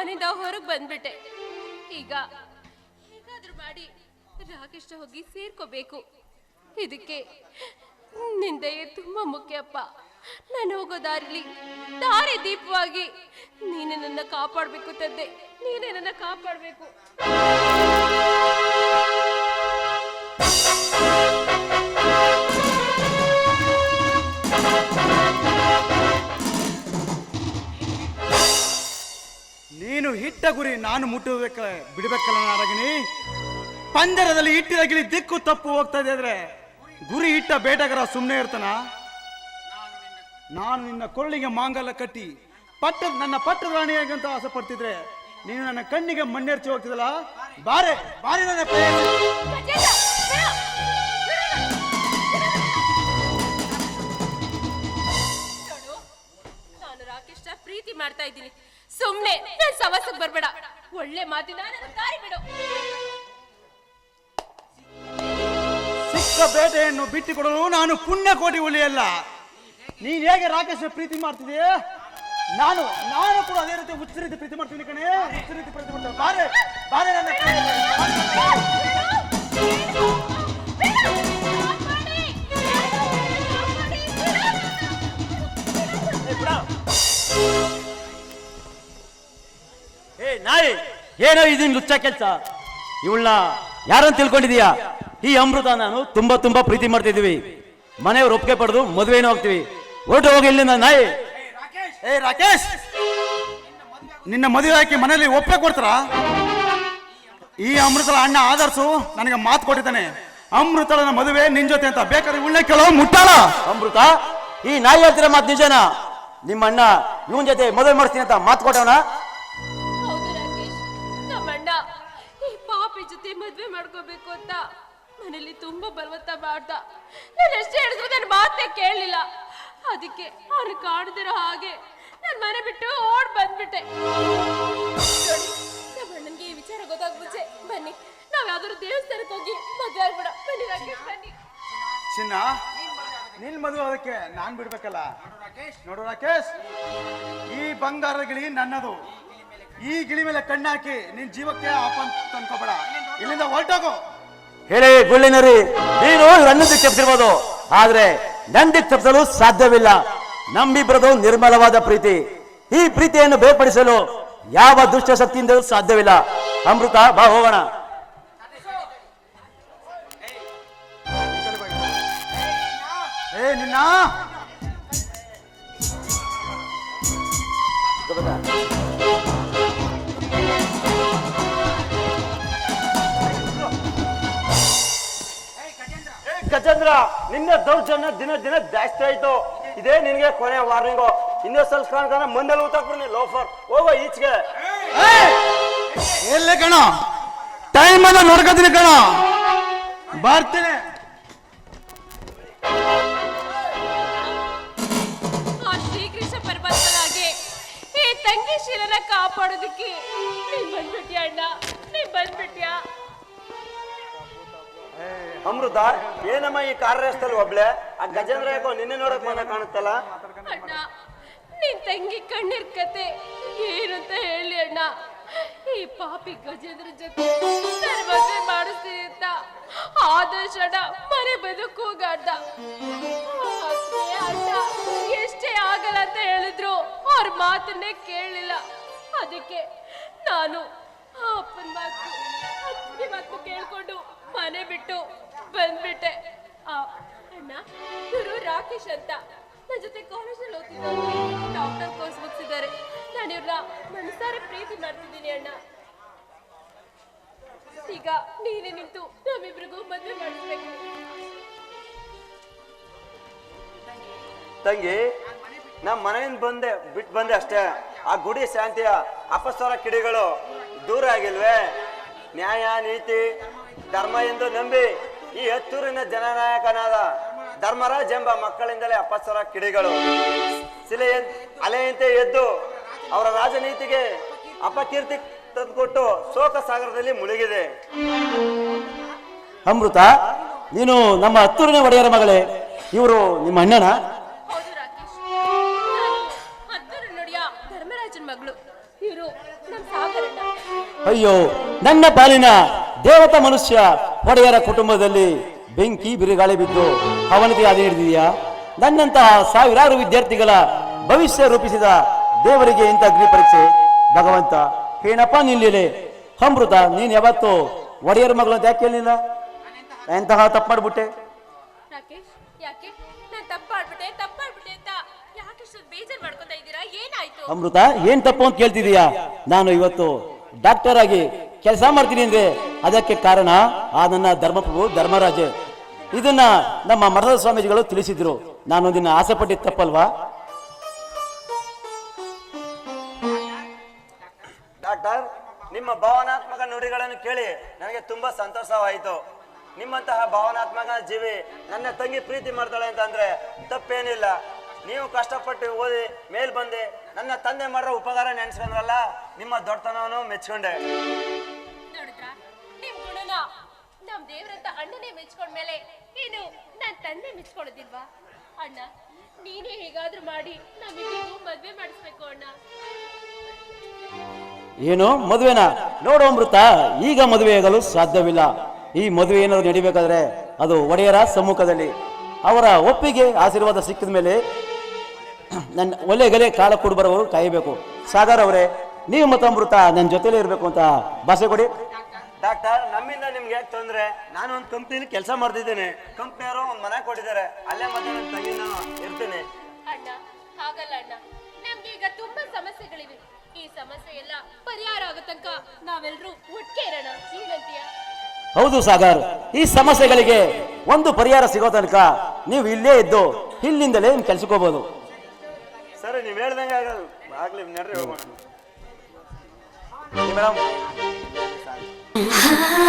ಮನೆಯಿಂದ ಹೊರಗೆ ಬಂದ್ಬಿಟ್ಟೆ. ಈಗ ಹೇಗಾದ್ರೂ ಮಾಡಿ ರಾಕೇಶ ಹೋಗಿ ಸೇರ್ಕೋಬೇಕು. ಇದಕ್ಕೆ ನಿಂದೆಯೇ ತುಂಬಾ ಮುಖ್ಯಪ್ಪ ನಾನು ಹೋಗೋ ದಾರಿಲಿ ದಾರಿ ದೀಪವಾಗಿ ನೀನೆ ನನ್ನ ಕಾಪಾಡಬೇಕು ತಂದೆ. ನೀನೇ ನನ್ನ ಕಾಪಾಡಬೇಕು. ಇಟ್ಟ ಗುರಿ ನಾನು ಮುಟ್ಟಬೇಕ ಬಿಡಬೇಕಲ್ಲ ನಾರಗಿನಿ ಪಂಜರದಲ್ಲಿ ಇಟ್ಟಿದಾಗಿಲಿ ದಿಕ್ಕು ತಪ್ಪು ಹೋಗ್ತಾ ಇದೆ ಅಂದ್ರೆ ಗುರಿ ಇಟ್ಟ ಬೇಟಗಾರ ಸುಮ್ಮನೆ ಇರ್ತಾನ? ನಾನು ನಿನ್ನ ಕೊಳ್ಳಿಗೆ ಮಾಂಗಲ ಕಟ್ಟಿ ಪಟ್ಟ ನನ್ನ ಪಟ್ಟದ ರಾಣಿಯಾಗಂತ ಆಸೆ ಪಡ್ತಿದ್ರೆ ನೀನು ನನ್ನ ಕಣ್ಣಿಗೆ ಮಣ್ಣೆರ್ಚಿ ಹೋಗ್ತಿದಲ್ಲ? ಬಾರೆ, ಬಾರಿ ನನ್ನ ಪ್ರೀತಿ ಮಾಡ್ತಾ ಇದ್ದೀನಿ. ಸುಮ್ನೆ. ನನ್ ಸವಸಕ್ ಬರ್ಬೇಡ. ಒಳ್ಳೆ ಮಾತಿನ ದಾರಿ ಬಿಡು. ಸಿಕ್ಕ ಬೇಟೆಯನ್ನು ಬಿಟ್ಟುಕೊಡಲು ನಾನು ಪುಣ್ಯ ಕೋಟಿ ಉಳಿಯಲ್ಲ ನೀನ್ ಹೇಗೆ ರಾಕೇಶ್ ಪ್ರೀತಿ ಮಾಡ್ತಿದೀಯ? ನಾನು ನಾನು ಕೂಡ ಅದೇ ರೀತಿ ಹುಚ್ಚ ರೀತಿ ಪ್ರೀತಿ ಮಾಡ್ತೀನಿ ಕಣೆ. ಹುಚ್ಚ ರೀತಿ ಪ್ರೀತಿ ಮಾಡ್ತೀನಿ ಬಾರೆ ಬಾರೆ ನನ್ನ ಏನೋ ಇದನ್ ಲುಚ್ಚ ಕೆಲ್ಸ. ಇವಳನ್ನ ಯಾರನ್ನು ತಿಳ್ಕೊಂಡಿದೀಯಾ? ಈ ಅಮೃತ ನಾನು ತುಂಬಾ ತುಂಬಾ ಪ್ರೀತಿ ಮಾಡ್ತಿದೀವಿ ಮನೆಯವ್ರು ಒಪ್ಪಿಗೆ ಪಡೆದು ಮದುವೆನೂ ಹೋಗ್ತೀವಿ ಹೊರಟು ಹೋಗಿ ಇಲ್ಲಿಂದ ನಾಯಿ. ಏ ರಾಕೇಶ್! ನಿನ್ನ ಮದುವೆ ಹಾಕಿ ಮನೇಲಿ ಒಪ್ಪೆ ಕೊಡ್ತಾರ? ಈ ಅಮೃತಳ ಅಣ್ಣ ಆದರ್ಸು ನನಗೆ ಮಾತು ಕೊಟ್ಟಿದ್ದಾನೆ. ಅಮೃತಳನ ಮದುವೆ ನಿನ್ ಜೊತೆ ಅಂತ. ಬೇಕಾದ್ರೆ ಉಳ್ಳೆ ಕೇಳೋ ಮುಟ್ಟಾಳ? ಅಮೃತ ಈ ನಾಯಿ ಹೇಳ್ತಿರೋ ಮಾತು ನಿಜನಾ? ನಿಮ್ಮ ಅಣ್ಣ ಇವನ್ ಜೊತೆ ಮದುವೆ ಮಾಡಿಸ್ತೀನಿ ಅಂತ ಮಾತು ಕೊಟ್ಟವನ? ಮದ್ವೆ ಮಾಡ್ಕೋಬೇಕು ಅಂತ ಮನೇಲಿ ತುಂಬಾ ಬಲವಂತ ಮಾಡ್ದ. ನಾನು ಎಷ್ಟೇ ಹೇಳಿದ್ರು ನನ್ನ ಮಾತೇ ಕೇಳಲಿಲ್ಲ. ಅದಕ್ಕೆ ಅವ್ರು ಕಾಣದಿರೋ ಹಾಗೆ ನಾನು ಮನೆ ಬಿಟ್ಟು ಓಡ್ ಬಂದ್ಬಿಟ್ಟೆ. ನಮ್ಮ ಅಣ್ಣನ್ಗೆ ಈ ವಿಚಾರ ಗೊತ್ತಾಗ ಬನ್ನಿ, ನಾವ್ ಯಾವ್ದಾದ್ರು ದೇವಸ್ಥಾನಕ್ಕೆ ಹೋಗಿ ಮದ್ವೆ ಆಗ್ಬಿಡ. ಬನ್ನಿ ಬನ್ನಿ. ಚಿನ್ನ, ನಿನ್ ಮದುವೆ ಅದಕ್ಕೆ ನಾನ್ ಬಿಡ್ಬೇಕಲ್ಲ? ನೋಡು ರಾಕೇಶ್, ಈ ಬಂಗಾರದ ಗಿಳಿ ನನ್ನದು. ಈ ಗಿಳಿ ಮೇಲೆ ಕಣ್ಣಾಕಿ ನಿನ್ ಜೀವಕ್ಕೆ ಆಪಂತ ತಂದ್ಕೋಬೇಡ. ಇಲ್ಲಿಂದ ಹೊರಟೋಗು. ಹೇಳಿ ಗುಳ್ಳಿನರಿ ನೀನು ನನ್ನ ದಿಕ್ಕು ತಪ್ಪಿರ್ಬೋದು ಆದ್ರೆ ನನ್ನ ದಿಕ್ಕು ತಪ್ಪಿಸಲು ಸಾಧ್ಯವಿಲ್ಲ. ನಮ್ಮಿಬ್ಬರದು ನಿರ್ಮಲವಾದ ಪ್ರೀತಿ. ಈ ಪ್ರೀತಿಯನ್ನು ಬೇರ್ಪಡಿಸಲು ಯಾವ ದುಷ್ಟ ಶಕ್ತಿಯಿಂದಲೂ ಸಾಧ್ಯವಿಲ್ಲ. ಅಮೃತ ಬಾ ಹೋಗೋಣ ಏ ನಿನ್ನ? ಗಜೇಂದ್ರ ನಿನ್ನ ದೌರ್ಜನ್ಯ ದಿನ ದಿನ ಜಾಸ್ತಿ ಆಯ್ತು. ಇದೇ ನಿನಗೆ ಕೊನೆ ವಾರ್ನಿಂಗು ಇನ್ನೂ ಸ್ವಲ್ಪ ಕಾಣ್ತಾನೆ ಮಂದಲ್ಲಿ ಊತಾಕ್ಬಿಡಿ ಲೋಫರ್ ಹೋಗೋ ಈಚೆಗೆ. ಎಲ್ಲೇ ಕಣ? ಟೈಮ್ ಅನ್ನ ನೋಡ್ಕೋತೀನಿ ಕಣ. ಬರ್ತೀನಿ. ಆ ಶ್ರೀಕೃಷ್ಣ ಪರಮಾತ್ಮನಾಗೆ ಈ ತಂಗಿ ಶೀಲನ ಕಾಪಾಡೋದಕ್ಕೆ ನೀನ್ ಬಂದ್ಬಿಟ್ಯಾ ಅಣ್ಣ? ನೀನ್ ಬಂದ್ಬಿಟ್ಯಾ? ಅಮೃತ ಏನಮ್ಮ ಈ ಕಾರ್ ರೇಸ್ದಲ್ಲಿ ಒಬ್ಳೆ? ಆ ಗಜೇಂದ್ರ ಯಾಕೋ ನಿನ್ನೆ ನೋಡಕ್ ಮನ ಕಾಣುತ್ತಲ್ಲ? ನಿನ್ ತಂಗಿ ಕಣ್ಣಿರ್ ಕತೆ ಏನಂತ ಹೇಳಿ ಅಣ್ಣ. ಈ ಪಾಪಿ ಗಜೇಂದ್ರ ಜೊತೆ ನಾನು ಮದುವೆ ಮಾಡಿಸ್ತೀನಿ ಅಂತ ಆದರ್ಶ ಮನೆ ಬದುಕು ಆದ್ರೆ ಅಣ್ಣ. ಎಷ್ಟೇ ಆಗಲ್ಲ ಅಂತ ಹೇಳಿದ್ರು ಅವ್ರ ಮಾತನ್ನೇ ಕೇಳಲಿಲ್ಲ ಅದಕ್ಕೆ ನಾನು ಅಪ್ಪನ ಮಾತು ಮಾತು ಕೇಳ್ಕೊಂಡು ಮನೆ ಬಿಟ್ಟು ಬಂದ್ಬಿಟ್ಟೆ. ಅಣ್ಣ, ಇವರು ರಾಕೇಶ್ ಅಂತ. ನನ್ನ ಜೊತೆ ಕಾಲೇಜಲ್ಲಿ ಓದ್ತಿದ್ದಾರೆ ಡಾಕ್ಟರ್ ಕೋರ್ಸ್ ಮುಗಿಸಿದ್ದಾರೆ. ನಾನು ಇವ್ರನ್ನ ಮನಸಾರೆ ಪ್ರೀತಿ ಮಾಡ್ತಿದ್ದೀನಿ, ಅಣ್ಣ. ಈಗ ನೀನೇ ನಿಂತು ನಮ್ಮಿಬ್ರಿಗೂ ಮದುವೆ ಮಾಡಿಸ್ಬೇಕು. ತಂಗಿ ನಮ್ಮ ಮನೆಯಿಂದ ಬಂದೆ ಬಿಟ್ಟು ಬಂದೆ ಅಷ್ಟೇ. ಆ ಗುಡಿ ಶಾಂತಿಯ ಅಪಸ್ವರ ಕಿಡಿಗಳು ದೂರ ಆಗಿಲ್ವೇ? ನ್ಯಾಯ, ನೀತಿ, ಧರ್ಮ ಎಂದು ನಂಬಿ ಈ ಹತ್ತೂರಿನ ಜನನಾಯಕನಾದ ಧರ್ಮರಾಜ್ ಎಂಬ ಮಕ್ಕಳಿಂದಲೇ ಅಪಸ್ವರ ಕಿಡಿಗಳು. ಶಿಲೆ ಅಲೆಯಂತೆ ಎದ್ದು ಅವರ ರಾಜನೀತಿಗೆ ಅಪಕೀರ್ತಿ ತಂದುಕೊಟ್ಟು ಶೋಕ ಸಾಗರದಲ್ಲಿ ಮುಳುಗಿದೆ. ಅಮೃತ ನೀನು ನಮ್ಮ ಹತ್ತೂರಿನ ಒಡೆಯರ ಮಗಳೇ. ಇವರು ನಿಮ್ಮ ಅಣ್ಣನ? ಹೌದು ರಾಕೇಶ್. ನಾನು ಹತ್ತೂರು ಧರ್ಮರಾಜನ್ ಮಗಳು. ಇವರು ನಮ್ಮ ನಮ್ ಸಾಗರಣ್ಣ. ಅಯ್ಯೋ ನನ್ನ ಪಾಲಿನ ದೇವತಾ ಮನುಷ್ಯ ಒಡೆಯರ ಕುಟುಂಬದಲ್ಲಿ ಬೆಂಕಿ ಬಿರುಗಾಳಿ ಬಿದ್ದು ಅವನತಿ ಅದೇ ಹಿಡಿದಿದೆಯಾ? ನನ್ನಂತಹ ಸಾವಿರಾರು ವಿದ್ಯಾರ್ಥಿಗಳ ಭವಿಷ್ಯ ರೂಪಿಸಿದ ದೇವರಿಗೆ ಇಂಥ ಅಗ್ನಿ ಪರೀಕ್ಷೆ. ಭಗವಂತ ಏನಪ್ಪ ನಿಲ್ಲಿಲೆ ಅಮೃತ ನೀನು ಯಾವತ್ತು ಒಡೆಯರ ಮಗಳು ಅಂತ ಯಾಕೆ ಹೇಳಿಲ್ಲ ಎಂತಹ ತಪ್ಪು ಮಾಡ್ಬಿಟ್ಟೆ? ರಾಕೇಶ್ ಯಾಕೆ? ನಾನ್ ತಪ್ಪು ಮಾಡ್ಬಿಟ್ಟೆ ತಪ್ಪು ಮಾಡ್ಬಿಟ್ಟೆ ಅಂತ. ಯಾಕೆ ಇಷ್ಟೊಂದು ಬೇಜಾರ್ ಮಾಡ್ಕೊತಾ ಇದ್ದೀರಾ? ಏನಾಯ್ತು? ಅಮೃತ ಏನ್ ತಪ್ಪು ಅಂತ ಕೇಳ್ತಿದೀಯಾ? ನಾನು ಇವತ್ತು ಡಾಕ್ಟರ್ ಆಗಿ ಕೆಲಸ ಮಾಡ್ತೀನಿ ಅಂದ್ರೆ ಅದಕ್ಕೆ ಕಾರಣ ಆ ನನ್ನ ಧರ್ಮಪ್ರಭು ಧರ್ಮರಾಜ. ಇದನ್ನ ನಮ್ಮ ಮರದ ಸ್ವಾಮೀಜಿಗಳು ತಿಳಿಸಿದ್ರು. ನಾನು ದಿನ ಆಸೆ ಪಟ್ಟಿದ್ದು ತಪ್ಪಲ್ವಾ? ಡಾಕ್ಟರ್, ನಿಮ್ಮ ಭಾವನಾತ್ಮಕ ನುಡಿಗಳನ್ನು ಕೇಳಿ ನನಗೆ ತುಂಬಾ ಸಂತೋಷವಾಯಿತು. ನಿಮ್ಮಂತಹ ಭಾವನಾತ್ಮಕ ಜೀವಿ ನನ್ನ ತಂಗಿ ಪ್ರೀತಿ ಮಾಡ್ತಾಳೆ ಅಂತಂದ್ರೆ ತಪ್ಪೇನಿಲ್ಲ. ನೀವು ಕಷ್ಟಪಟ್ಟು ಓದಿ ಮೇಲ್ ಬಂದೆ ನನ್ನ ತಂದೆ ಮಾಡ್ರ ಉಪಕಾರ ನೆನೆಸ್ಕೊಂಡ್ರಲ್ಲ, ನಿಮ್ಮ ದೊಡ್ಡತನವನ್ನು ಮೆಚ್ಕೊಂಡೆ. ನಮ್ ದೇವ್ರಂತ ಅಣ್ಣನೇ ಮೆಚ್ಕೊಂಡ್ಮೇಲೆ ಏನು ನನ್ ತಂದೆ ಮೆಚ್ಕೊಳ್ಳೋದಿಲ್ವಾ? ಅಣ್ಣ, ನೀನೇ ಹೇಗಾದ್ರೂ ಮಾಡಿ ನಮ್ಮಿಬ್ಬರಿಗೂ ಮದ್ವೆ ಮಾಡಿಸ್ಬೇಕು, ಅಣ್ಣ. ಏನು, ಮದುವೆನಾ? ನೋಡು ಅಮೃತ, ಈಗ ಮದುವೆ ಆಗಲು ಸಾಧ್ಯವಿಲ್ಲ. ಈ ಮದುವೆ ಏನಾದ್ರು ನಡಿಬೇಕಾದ್ರೆ ಅದು ಒಡೆಯರ ಸಮ್ಮುಖದಲ್ಲಿ. ಅವರ ಒಪ್ಪಿಗೆ, ಆಶೀರ್ವಾದ ಸಿಕ್ಕಿದ ಮೇಲೆ ನನ್ನ ಒಳ್ಳೆಗಲೆ ಕಾಲ ಕೊಡು ಬರೋವರು ಕಾಯಬೇಕು. ಸಾಗರ್ ಅವರೇ, ನೀವು ಮತ್ತು ಅಮೃತ ನನ್ನ ಜೊತೆಲೇ ಇರಬೇಕು ಅಂತ ಭಾಷೆ ಕೊಡಿ. ಡಾಕ್ಟರ್ ನಮ್ಮಿಂದ ನಿಮ್ಗೆ ಯಾಕೆ ತೊಂದ್ರೆ? ನಾನು ಒಂದು ಕಂಪ್ನಿಲಿ ಕೆಲಸ ಮಾಡ್ತಿದ್ದೀನಿ. ಕಂಪ್ನಿಯವರು ಒಂದು ಮನೆ ಕೊಟ್ಟಿದ್ದಾರೆ. ಅಲ್ಲೇ ಮತ್ತೆ ನನ್ನ ತಂಗಿ ನಾನು ಇರ್ತೇನೆ. ಅಣ್ಣ ಹಾಗಲ್ಲ ಅಣ್ಣ. ನಮ್ಗೆ ಈಗ ತುಂಬಾ ಸಮಸ್ಯೆಗಳಿವೆ. ಈ ಸಮಸ್ಯೆ ಎಲ್ಲ ಪರಿಹಾರ ಆಗೋ ತನಕ ನಾವೆಲ್ಲರೂ ಒಟ್ಟಿಗೆ ಇರೋಣ. ಏನಂತೀಯ? ಹೌದು ಸಾಗರ್. ಈ ಸಮಸ್ಯೆಗಳಿಗೆ ಒಂದು ಪರಿಹಾರ ಸಿಗೋ ತನಕ ನೀವು ಇಲ್ಲೇ ಇದ್ದು ಇಲ್ಲಿಂದಲೇ ಕೆಲ್ಸಕ್ಕೆ ಹೋಗ್ಬೋದು. ಸರಿ ನೀವು ಹೇಳ್ದಂಗೆ ಆಗಲ್ಲ. ಆಗ್ಲಿ ನಡ್ರಿ ಹೋಗೋಣ. ಮೇಡಮ್. 啊